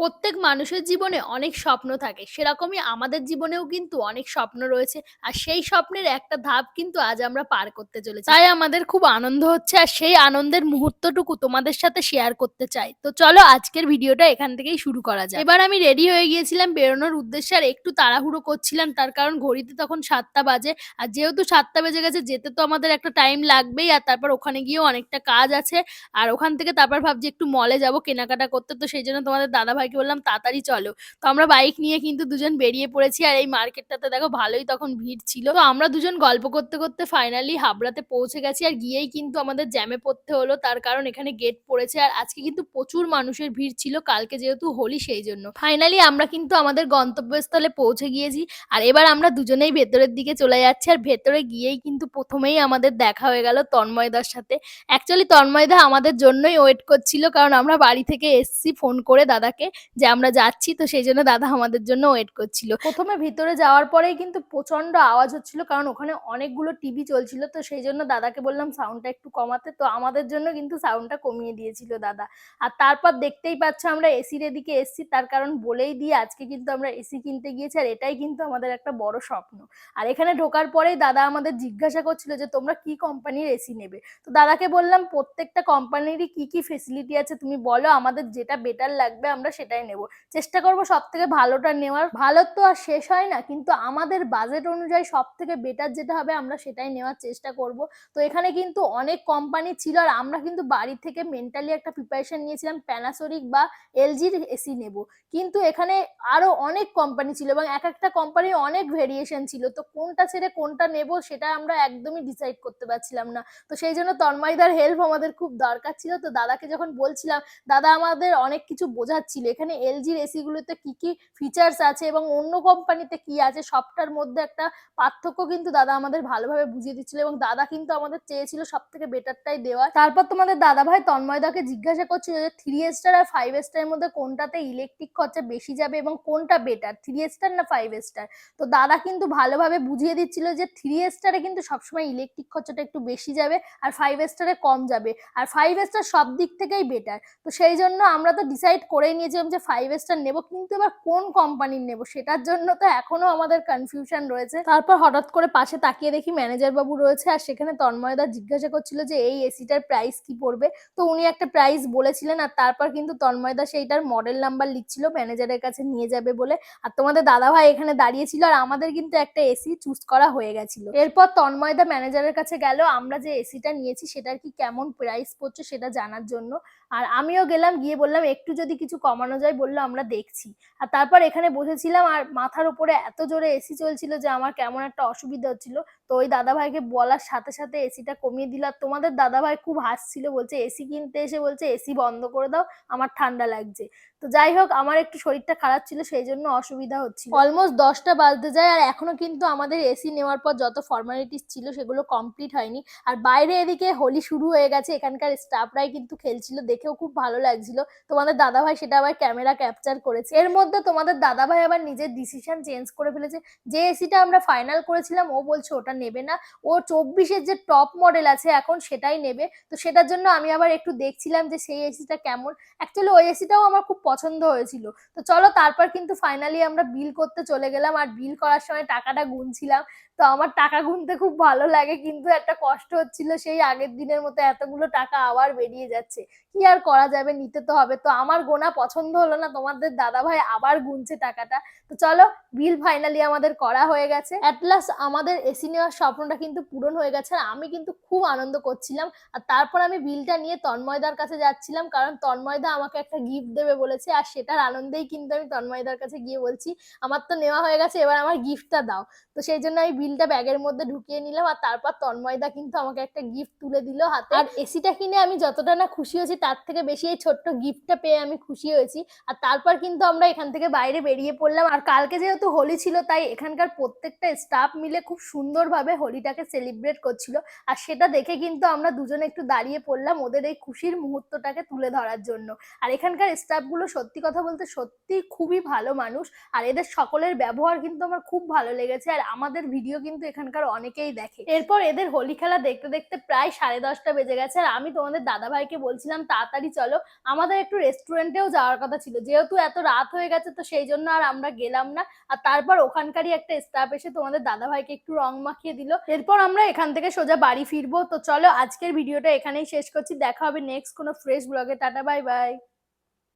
প্রত্যেক মানুষের জীবনে অনেক স্বপ্ন থাকে। সেরকমই আমাদের জীবনেও কিন্তু অনেক স্বপ্ন রয়েছে। আর সেই স্বপ্নের একটা ধাপ কিন্তু আজ আমরা পার করতে চলেছি। তাই আমাদের খুব আনন্দ হচ্ছে আর সেই আনন্দের মুহূর্তটুকু তোমাদের সাথে শেয়ার করতে চাই। তো চলো আজকের ভিডিওটা এখান থেকেই শুরু করা যায় এবার আমি রেডি হয়ে গিয়েছিলাম বেরোনোর উদ্দেশ্যে আর একটু তাড়াহুড়ো করছিলাম। তার কারণ ঘড়িতে তখন সাতটা বাজে। আর যেহেতু সাতটা বেজে গেছে, যেতে তো আমাদের একটা টাইম লাগবেই। আর তারপর ওখানে গিয়েও অনেকটা কাজ আছে। আর ওখান থেকে তারপর ভাবছি একটু মলে যাব কেনাকাটা করতে। তো সেই জন্য তোমাদের দাদা ভাইকে বললাম, তাড়াতাড়ি চলো। তো আমরা বাইক নিয়ে কিন্তু দুজন বেরিয়ে পড়েছি আর এই মার্কেটটাতে দেখো ভালোই তখন ভিড় ছিল। তো আমরা দুজন গল্প করতে করতে ফাইনালি হাবড়াতে পৌঁছে গেছি আর গিয়েই কিন্তু আমাদের জ্যামে পড়তে হলো। তার কারণ এখানে গেট পড়েছে আর আজকে কিন্তু প্রচুর মানুষের ভিড় ছিল, কালকে যেহেতু হোলি সেই জন্য। ফাইনালি আমরা কিন্তু আমাদের গন্তব্যস্থলে পৌঁছে গিয়েছি আর এবার আমরা দুজনেই ভেতরের দিকে চলে যাচ্ছি আর ভেতরে গিয়েই কিন্তু প্রথমেই আমাদের দেখা হয়ে গেল তন্ময়দার সাথে। অ্যাকচুয়ালি তন্ময়দা আমাদের জন্যই ওয়েট করছিল কারণ আমরা বাড়ি থেকে এসছি ফোন করে দাদাকে। যে আমরা যাচ্ছি, তো সেই জন্য দাদা আমাদের জন্য ওয়েট করছিল। প্রথমে ভিতরে যাওয়ার পরেই কিন্তু প্রচণ্ড আওয়াজ হচ্ছিল, কারণ ওখানে অনেকগুলো টিভি চলছিল, তো সেই জন্য দাদাকে বললাম সাউন্ডটা একটু কমাতে, তো আমাদের জন্য কিন্তু সাউন্ডটা কমিয়ে দিয়েছিল দাদা। আর তারপর দেখতেই পাচ্ছ আমরা এসির এদিকে এসছি, তার কারণ বলেই দিয়ে আজকে কিন্তু আমরা এসি কিনতে গিয়েছি, আর এটাই কিন্তু আমাদের একটা বড় স্বপ্ন। আর এখানে ঢোকার পরেই দাদা আমাদের জিজ্ঞাসা করছিল যে, তোমরা কি কোম্পানির এসি নেবে? তো দাদাকে বললাম, প্রত্যেকটা কোম্পানিরই কি কি ফেসিলিটি আছে, তুমি বলো, আমাদের যেটা বেটার লাগবে, আমরা সেটাই নেব। চেষ্টা করব সব থেকে ভালোটা নেওয়ার। ভালো তো আর শেষ হয় না, কিন্তু আমাদের বাজেট অনুযায়ী সব থেকে বেটার যেটা হবে আমরা সেটাই নেওয়ার চেষ্টা করব। তো এখানে কিন্তু অনেক কোম্পানি ছিল আর আমরা কিন্তু বাড়ি থেকে মেন্টালি একটা প্রিপারেশন নিয়েছিলাম প্যানাসোনিক বা এলজির এসি নেব। কিন্তু এখানে আরও অনেক কোম্পানি ছিল এবং এক একটা কোম্পানির অনেক ভেরিয়েশন ছিল। তো কোনটা ছেড়ে কোনটা নেব সেটা আমরা একদমই ডিসাইড করতে পারছিলাম না। তো সেই জন্য তন্ময়দার হেল্প আমাদের খুব দরকার ছিল। তো দাদাকে যখন বলছিলাম, দাদা, আমাদের অনেক কিছু বোঝাচ্ছিল এখানে এলজির এসিগুলোতে কি কি ফিচার্স আছে এবং অন্য কোম্পানিতে কি আছে সবটার মধ্যে একটা পার্থক্য কিন্তু দাদা আমাদের ভালোভাবে বুঝিয়ে দিচ্ছিল এবং দাদা কিন্তু আমাদের চেয়েছিল সব থেকে বেটারটাই দেওয়া তারপর তোমাদের দাদা ভাই তন্ময়দাকে জিজ্ঞাসা করছিল যে থ্রি স্টার আর ফাইভ স্টারের মধ্যে কোনটাতে ইলেকট্রিক খরচা বেশি যাবে এবং কোনটা বেটার থ্রি স্টার না ফাইভ স্টার তো দাদা কিন্তু ভালোভাবে বুঝিয়ে দিচ্ছিল যে থ্রি স্টারে কিন্তু সবসময় ইলেকট্রিক খরচাটা একটু বেশি যাবে আর ফাইভ স্টারে কম যাবে। আর ফাইভ স্টার সব দিক থেকেই বেটার তো সেই জন্য আমরা তো ডিসাইড করেই নিয়েছিলাম যে ফাইভ স্টার নেব, কিন্তু এবার কোন কোম্পানির নেব? সেটার জন্য তো এখনও আমাদের কনফিউশন রয়েছে। তারপর হঠাৎ করে পাশে তাকিয়ে দেখি ম্যানেজার বাবু রয়েছে, আর সেখানে তন্ময়দা জিজ্ঞাসা করছিল যে, এই এসিটার প্রাইস কি পড়বে? তো উনি একটা প্রাইস বলেছিলেন, আর তারপর কিন্তু তন্ময়দা সেইটার মডেল নাম্বার লিখছিল ম্যানেজারের কাছে নিয়ে যাবে বলে। আর তোমাদের দাদা ভাই এখানে দাঁড়িয়েছিল, আর আমাদের কিন্তু একটা এসি চুজ করা হয়ে গেছিল। এরপর তন্ময়দা ম্যানেজারের কাছে গেল, আমরা যে এসিটা নিয়েছি, সেটার কি কেমন প্রাইস পড়ছে সেটা জানার জন্য? আর আমিও গেলাম, গিয়ে বললাম, একটু যদি কিছু কমানো যায় বলল, আমরা দেখছি। আর তারপর এখানে বসেছিলাম আর মাথার উপরে এত জোরে এসি চলছিল যে আমার কেমন একটা অসুবিধা হচ্ছিল। তো ওই দাদা ভাইকে বলার সাথে সাথে এসিটা কমিয়ে দিল। তোমাদের দাদা ভাই খুব হাসছিল, বলছে, এসি কিনতে এসে বলছে, এসি বন্ধ করে দাও, আমার ঠান্ডা লাগছে। তো যাই হোক, আমার একটু শরীরটা খারাপ ছিল সেই জন্য অসুবিধা হচ্ছিল। অলমোস্ট দশটা বাজতে যায়, আর এখনও কিন্তু আমাদের এসি নেওয়ার পর যত ফর্মালিটিস ছিল, সেগুলো কমপ্লিট হয়নি। আর বাইরে এদিকে হোলি শুরু হয়ে গেছে, এখানকার স্টাফরাই কিন্তু খেলছিল, দেখেও খুব ভালো লাগছিল। তোমাদের দাদা ভাই সেটা আবার ক্যামেরা ক্যাপচার করেছে। এর মধ্যে তোমাদের দাদা ভাই আবার নিজের ডিসিশন চেঞ্জ করে ফেলেছে। যে এসিটা আমরা ফাইনাল করেছিলাম, ও বলছে, ওটা নেবে না। ও চব্বিশের যে টপ মডেল আছে এখন সেটাই নেবে। তো সেটার জন্য আমি আবার একটু দেখছিলাম যে সেই এসিটা কেমন। অ্যাকচুয়ালি ওই এসিটাও আমার খুব পছন্দ হয়েছিল। তো চলো তারপর কিন্তু ফাইনালি আমরা বিল করতে চলে গেলাম। আর বিল করার সময় টাকাটা গুনছিলাম। তো আমার টাকা গুনতে খুব ভালো লাগে, কিন্তু একটা কষ্ট হচ্ছিল সেই আগের দিনের মতো এতগুলো টাকা আবার বেরিয়ে যাচ্ছে। কি আর করা যাবে? নিতে তো হবে। তো আমার গোনা পছন্দ হলো না, তোমাদের দাদা ভাই আবার গুনছে টাকাটা। তো চলো, বিল ফাইনালি আমাদের করা হয়ে গেছে। অ্যাটলাস আমাদের এসি নেওয়ার স্বপ্নটা কিন্তু পূরণ হয়ে গেছে। আর আমি কিন্তু খুব আনন্দ করছিলাম। আর তারপর আমি বিলটা নিয়ে তন্ময়দার কাছে যাচ্ছিলাম, কারণ তন্ময়দা আমাকে একটা গিফট দেবে বলেছে। আর সেটার আনন্দেই কিন্তু আমি তন্ময়দার কাছে গিয়ে বলছি, আমার তো নেওয়া হয়ে গেছে, এবার আমার গিফটটা দাও। তো সেই জন্য আমি বিলটা ব্যাগের মধ্যে ঢুকিয়ে নিলাম আর তারপর তন্ময়দা কিন্তু আমাকে একটা গিফট তুলে দিল হাতে। আর এসিটা কিনে আমি যতটা না খুশি হয়েছি, তার থেকে বেশি এই ছোট্ট গিফটটা পেয়ে আমি খুশি হয়েছি। আর তারপর কিন্তু আমরা এখান থেকে বাইরে বেরিয়ে পড়লাম। আর কালকে যেহেতু হোলি ছিল, তাই এখানকার প্রত্যেকটা স্টাফ মিলে খুব সুন্দরভাবে হোলিটাকে সেলিব্রেট করছিল। আর সেটা দেখে কিন্তু আমরা দুজনে একটু দাঁড়িয়ে পড়লাম ওদের এই খুশির মুহূর্তটাকে তুলে ধরার জন্য। আর এখানকার স্টাফগুলো সত্যি কথা বলতে সত্যি খুবই ভালো মানুষ। আর এদের সকলের ব্যবহার কিন্তু আমার খুব ভালো লেগেছে। আর আমাদের ভিডিও কিন্তু এখানকার অনেকেই দেখে। এরপর এদের হোলি খেলা দেখতে দেখতে প্রায় সাড়ে দশটা বেজে গেছে আর আমি তোমাদের দাদা ভাইকে বলছিলাম, তাড়াতাড়ি চলো। আমাদের একটু রেস্টুরেন্টেও যাওয়ার কথা ছিল। যেহেতু এত রাত হয়ে গেছে, তো সেই জন্য আর আমরা গেলাম না। আর তারপর ওখানকারই একটা স্টাফ এসে তোমাদের দাদা ভাইকে একটু রং মাখিয়ে দিল। এরপর আমরা এখান থেকে সোজা বাড়ি ফিরবো। তো চলো আজকের ভিডিওটা এখানেই শেষ করছি। দেখা হবে নেক্সট কোনো ফ্রেশ ব্লগে টাটা বাই বাই